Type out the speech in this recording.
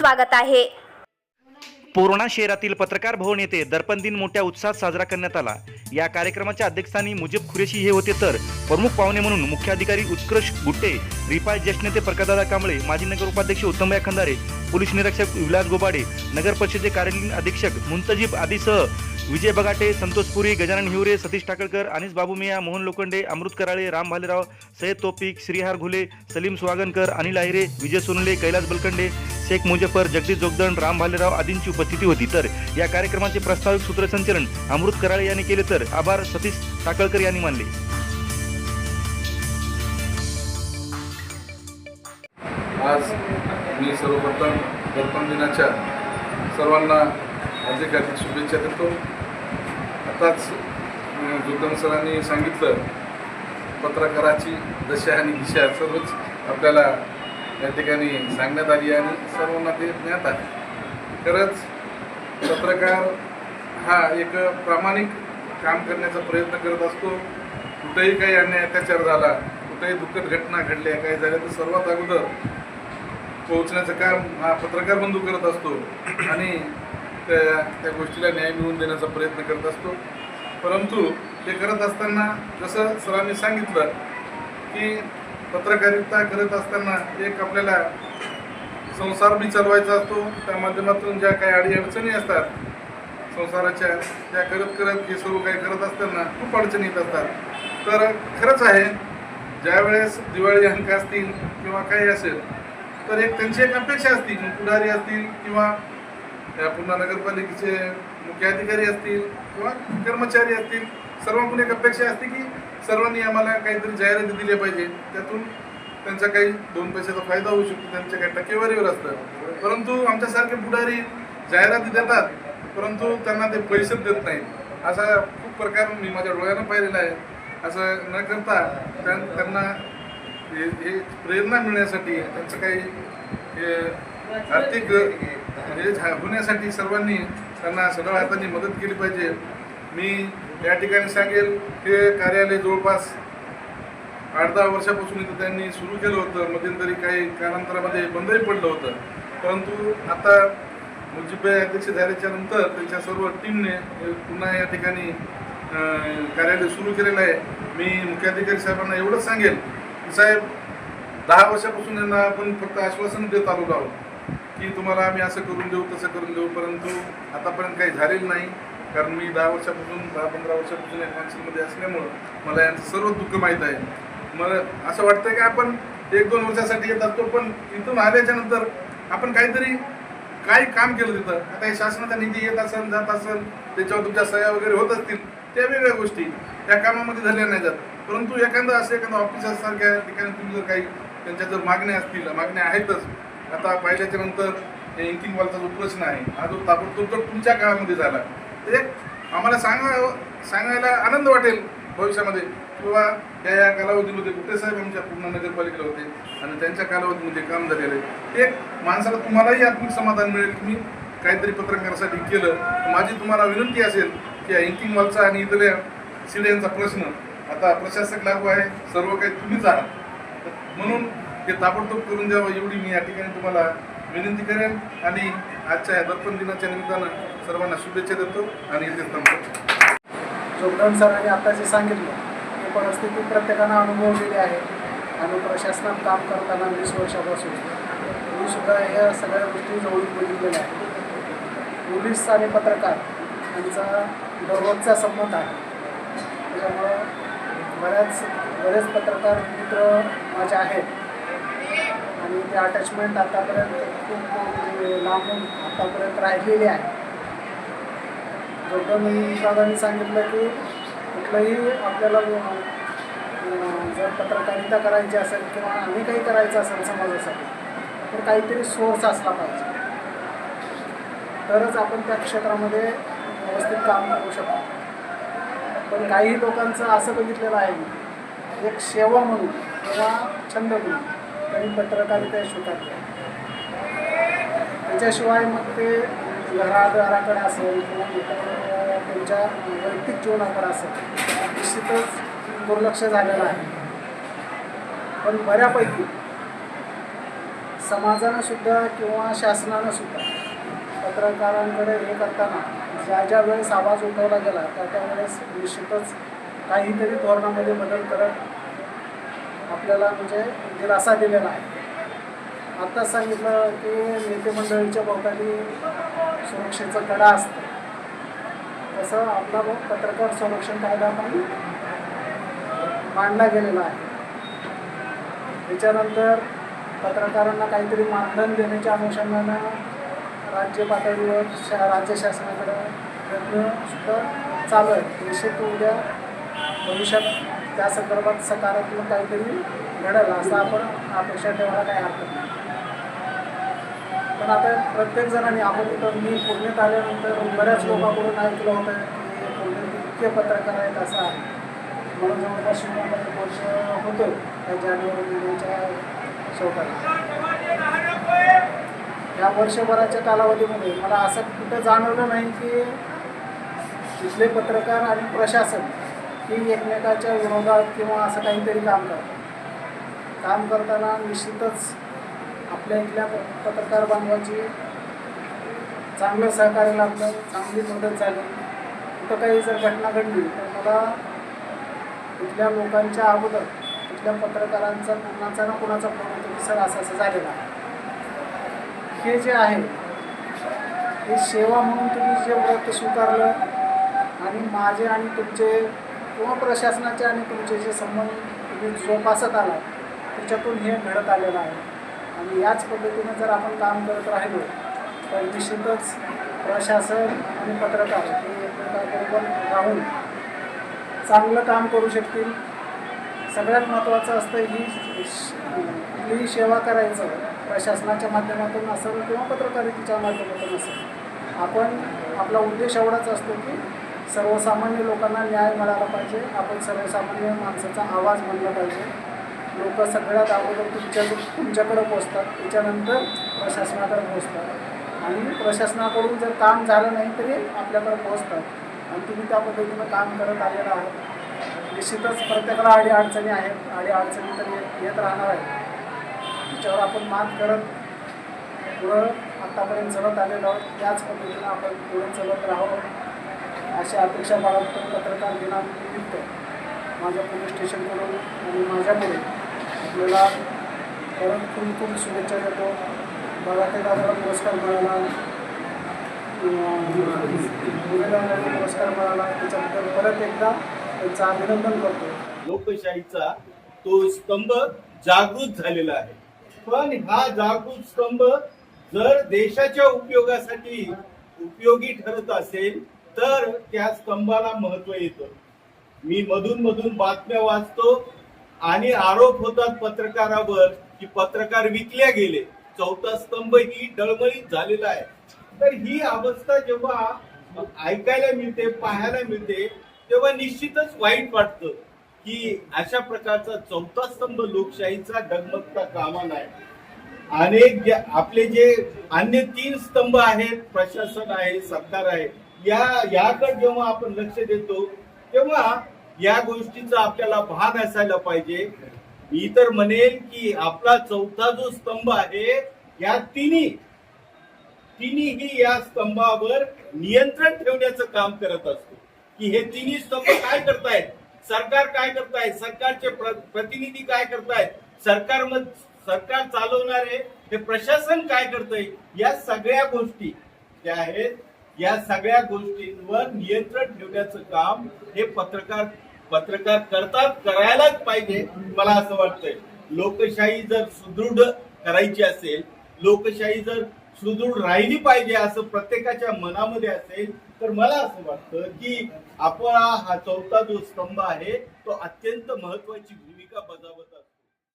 स्वागत आहे. पूर्णा शहरातील पत्रकार भवन येथे दर्पण दिन मोठ्या उत्साहात साजरा करण्यात आला. या कार्यक्रमाच्या अध्यक्षस्थानी मुजीब खुरेशी हे होते तर प्रमुख पाहुणे म्हणून मुख्याधिकारी उत्कर्ष गुट्टे रिपाय ज्येष्ठ नेते प्रकाशदादा कांबळे माजी नगर उपाध्यक्ष उत्तमबाई खंदारे पोलीस निरीक्षक विलास गोबाडे नगर परिषदेचे कार्यालयीन अधीक्षक मुंतजीब आदीसह विजय बगाटे संतोष पुरी गजानन हिवरे सतीश टाकळकर अनिस बाबू मिया मोहन लोखंडे अमृत कराळे राम भालेराव सय्यद तोपिक श्रीहार घुले सलीम स्वागनकर अनिल आहिरे विजय सोनले कैलास बलकंडे शेख मुजफ्फर जगदीश जोगदंड राम भालेराव आदींची उपस्थिती होती. तर या कार्यक्रमाचे प्रस्तावित सूत्रसंचलन अमृत कराळे यांनी केले तर आभार सतीश टाकळकर यांनी मानले. आज मी सर्वप्रथम दर्पण दिनाच्या सर्वांना हार्दिक हार्दिक शुभेच्छा देतो. आताच जोगदन सरांनी सांगितलं पत्रकाराची दशा आणि दिशा सर्वच आपल्याला या ठिकाणी सांगण्यात आली आणि सर्वांना ते ज्ञात आहे. खरंच पत्रकार हा एक प्रामाणिक काम करण्याचा प्रयत्न करत असतो. कुठेही काही अन्याय अत्याचार झाला कुठेही दुःखद घटना घडल्या काही झाल्या तर सर्वात अगोदर पोहोचण्याचं काम हा पत्रकार बंधू करत असतो आणि त्या त्या गोष्टीला न्याय मिळवून देण्याचा प्रयत्न करत असतो. परंतु ते करत असताना जसं सरांनी सांगितलं की पत्रकारिता करत असताना एक आपल्याला संसार बी चालवायचा असतो. त्या माध्यमातून ज्या काही अडीअडचणी असतात संसाराच्या त्या करत करत हे सर्व काही करत असताना खूप अडचणी येत असतात. तर खरंच आहे ज्यावेळेस दिवाळी अंक असतील किंवा काही असेल तर एक त्यांची एक अपेक्षा असतील पुढारी असतील किंवा या पुन्हा नगरपालिकेचे मुख्याधिकारी असतील किंवा कर्मचारी असतील सर्वांकडून एक अपेक्षा असते की सर्वांनी आम्हाला काहीतरी जाहिराती दिल्या पाहिजे. त्यातून त्यांचा काही दोन पैशाचा फायदा होऊ शकतो त्यांच्या काही टक्केवारीवर असतं. परंतु आमच्यासारखे पुढारी जाहिराती देतात परंतु त्यांना ते पैसे देत नाहीत. असा खूप प्रकार मी माझ्या डोळ्यानं पाहिलेला आहे. असं न करता त्यां- त्यांना हे हे प्रेरणा मिळण्यासाठी त्यांचं काही हे आर्थिक हे होण्यासाठी सर्वांनी त्यांना सगळ्या हाताने मदत केली पाहिजे. मी या ठिकाणी सांगेल हे कार्यालय जवळपास आठ दहा वर्षापासून इथं त्यांनी सुरू केलं होतं. मध्यंतरी काही कालांतरामध्ये बंदही पडलं होतं. परंतु आता मुजीबभाई अध्यक्ष झाल्याच्यानंतर त्यांच्या सर्व टीमने पुन्हा या ठिकाणी कार्यालय सुरू केलेलं आहे. मी मुख्याधिकारी साहेबांना एवढंच सांगेल की साहेब दहा वर्षापासून यांना आपण फक्त आश्वासन देत आलो आहोत की तुम्हाला आम्ही असं करून देऊ तसं करून देऊ परंतु आतापर्यंत काही झालेलं नाही. कारण मी दहा वर्षापासून दहा पंधरा वर्षापासून या काउन्सिलमध्ये असल्यामुळं मला यांचं सर्व दुःख माहीत आहे. मला असं वाटतं की आपण एक दोन वर्षासाठी येत असतो पण इथून आल्याच्यानंतर आपण काहीतरी काय काम केलं तिथं. आता हे शासनाचा निधी येत असेल जात असेल त्याच्यावर तुमच्या सह्या वगैरे होत असतील त्या वेगळ्या गोष्टी त्या कामामध्ये झाल्या नाही जात. परंतु एखादं असं एखादं ऑफिस ऑफिसरसारख्या ठिकाणी तुम्ही जर काही त्यांच्या जर मागण्या असतील मागण्या आहेतच. आता पाहिल्याच्या नंतर हे इंकिंग वॉलचा जो प्रश्न आहे हा जो ताबडतोब जर तुमच्या काळामध्ये झाला तर आम्हाला सांगा सांगायला आनंद वाटेल भविष्यामध्ये. किंवा या या कालावधीमध्ये कुठे साहेब आमच्या पूर्ण नगरपालिकेला होते आणि त्यांच्या कालावधीमध्ये काम झालेलं आहे. एक माणसाला तुम्हालाही आत्मिक समाधान मिळेल. की मी काहीतरी पत्रकारासाठी केलं. माझी तुम्हाला विनंती असेल की अँकिंग वॉलचा आणि इथल्या शिड्यांचा प्रश्न आता प्रशासक लागू आहे. सर्व काही तुम्हीच आहात. म्हणून हे ताबडतोब करून द्यावं एवढी मी या ठिकाणी तुम्हाला विनंती करेन. आणि आजच्या या दर्पण दिनाच्या निमित्तानं सर्वांना शुभेच्छा देतो आणि इथेच थांबतो. जोगदंड सरांनी आता जे सांगितलं ते परिस्थिती प्रत्येकानं अनुभवलेली आहे आणि प्रशासनात काम करताना वीस वर्षापासून. मी सुद्धा ह्या सगळ्या गोष्टी जवळून बघितलेल्या आहेत. पोलीस आणि पत्रकार यांचा दररोजचा संबंध आहे. त्याच्यामुळं बऱ्याच बरेच पत्रकार मित्र माझे आहेत. आणि ते अटॅचमेंट आतापर्यंत खूप म्हणजे लांबून आतापर्यंत राहिलेली आहे. दादांनी सांगितलं की कुठलंही आपल्याला जर पत्रकारिता करायची असेल किंवा आम्ही काही करायचं असेल समाजासाठी तर काहीतरी सोर्स असला पाहिजे. तरच आपण त्या क्षेत्रामध्ये व्यवस्थित काम करू शकतो. पण काही लोकांचं असं बघितलेलं आहे मी एक सेवा म्हणून किंवा छंद म्हणून त्यांनी पत्रकारिता स्वीकारली त्याच्याशिवाय मग ते घराघराकडे असेल किंवा इतर त्यांच्या वैयक्तिक जीवनाकडे असेल निश्चितच दुर्लक्ष झालेलं आहे. पण बऱ्यापैकी समाजानं सुद्धा किंवा शासनानं सुद्धा पत्रकारांकडे हे करताना ज्या ज्या वेळेस आवाज उठवला गेला त्या त्यावेळेस निश्चितच काहीतरी धोरणामध्ये बदल करत आपल्याला म्हणजे दिलासा दिलेला आहे. आत्ताच सांगितलं की नेतेमंडळीच्या भोवताली सुरक्षेचा कडा असतो. तसं आपला पत्रकार संरक्षण कायदा पण मांडला गेलेला आहे. त्याच्यानंतर पत्रकारांना काहीतरी मानधन देण्याच्या अनुषंगानं राज्य पातळीवर शा राज्य शासनाकडं प्रयत्न सुद्धा चालू आहे निश्चित उद्या भविष्यात त्या संदर्भात सकारात्मक काहीतरी घडेल असं आपण अपेक्षा ठेवायला काही हरकत नाही. पण आता प्रत्येक जणांनी आपण इथं मी पुण्यात आल्यानंतर बऱ्याच लोकांकडून ऐकलं होतं की पुण्यात इतके पत्रकार आहेत असं आहे. म्हणून जवळपास शिवमध्ये वर्ष होतं त्या जानेवारी महिन्याच्या शेवटाला. या वर्षभराच्या कालावधीमध्ये मला असं कुठं जाणवलं नाही की तिथले पत्रकार आणि प्रशासन की एकमेकाच्या विरोधात किंवा असं काहीतरी काम करतात. काम करताना निश्चितच आपल्या इथल्या प- पत्रकार बांधवाची चांगलं सहकार्य लाभलं चांगली मदत झाली. कुठं काही जर घटना घडली तर मला इथल्या लोकांच्या अगोदर इथल्या पत्रकारांचा कुणाचा ना कुणाचा फोन होतो की सर असं असं झालेला हे जे आहे हे सेवा म्हणून तुम्ही जे व्रत स्वीकारलं आणि माझे आणि तुमचे किंवा प्रशासनाचे आणि तुमचे जे संबंध तुम्ही जोपासत आला त्याच्यातून हे घडत आलेलं आहे. आणि याच पद्धतीनं जर आपण काम करत राहिलो तर निश्चितच प्रशासन आणि पत्रकार हे एकमेकांबरोबर राहून चांगलं काम करू शकतील. सगळ्यात महत्त्वाचं असतं ही कुठलीही सेवा करायचं प्रशासनाच्या माध्यमातून असेल किंवा पत्रकारितेच्या माध्यमातून असेल. आपण आपला उद्देश एवढाच असतो की सर्वसामान्य लोकांना न्याय मिळाला पाहिजे. आपण सर्वसामान्य माणसाचा आवाज बनला पाहिजे. लोक सगळ्यात अगोदर तुमच्या तुमच्याकडं पोचतात. त्याच्यानंतर प्रशासनाकडे पोचतात. आणि प्रशासनाकडून जर काम झालं नाही तरी आपल्याकडे पोचतात. आणि तुम्ही त्या पद्धतीनं काम करत आलेलं आहात. निश्चितच प्रत्येकाला आडी अडचणी आहेत. अडी अडचणी तर येत येत राहणार आहेत. त्याच्यावर आपण मात करत पुढं आत्तापर्यंत चलत आलेलो आहोत. त्याच पद्धतीनं आपण पुढे चलत राहावं. अशी अपेक्षा बाळगतो पत्रकार दिनानिमित्त माझ्या पोलीस स्टेशनकडून आणि माझ्याकडे आपल्याला परत खूप खूप शुभेच्छा देतो. बघा दादाला पुरस्कार मिळाला. पुरस्कार मिळाला. त्याच्याबद्दल परत एकदा त्यांचं अभिनंदन करतो. लोकशाहीचा तो स्तंभ जागृत झालेला आहे. पण हा जागृत स्तंभ जर देशाच्या उपयोगासाठी उपयोगी ठरत असेल तर त्या स्तंभाला महत्त्व येतं. मी मधून मधून बातम्या वाचतो आणि आरोप होतात पत्रकारावर की पत्रकार विकल्या गेले. चौथा स्तंभ ही डळमळीत झालेला आहे. तर ही अवस्था जेव्हा ऐकायला मिळते पाहायला मिळते तेव्हा निश्चितच वाईट वाटतं की अशा प्रकारचा चौथा स्तंभ लोकशाहीचा डगमगता कामा नाही. अनेक जे आपले जे अन्य तीन स्तंभ आहेत प्रशासन आहे सरकार आहे या याकडे जेव्हा आपण लक्ष देतो तेव्हा या गोष्टीचा आपल्याला भान असायला पाहिजे. मी तर म्हणेल की आपला चौथा जो स्तंभ आहे या तिन्ही तिन्ही या स्तंभावर नियंत्रण ठेवण्याचं काम करत असतो. की हे तिन्ही स्तंभ काय करतायत? सरकार काय करतायत? सरकारचे प्रतिनिधी काय करतायत? सरकार सरकार चालवणारे हे प्रशासन काय करतंय? या सगळ्या गोष्टी ज्या आहेत या सगळ्या गोष्टींवर नियंत्रण ठेवण्याचं काम हे पत्रकार पत्रकार करतात करायलाच पाहिजे मला असं वाटतंय. लोकशाही जर सुदृढ करायची असेल लोकशाही जर सुदृढ राहिली पाहिजे असं प्रत्येकाच्या मनामध्ये असेल तर मला असं वाटतं की आपला हा चौथा जो स्तंभ आहे तो अत्यंत महत्वाची भूमिका बजावत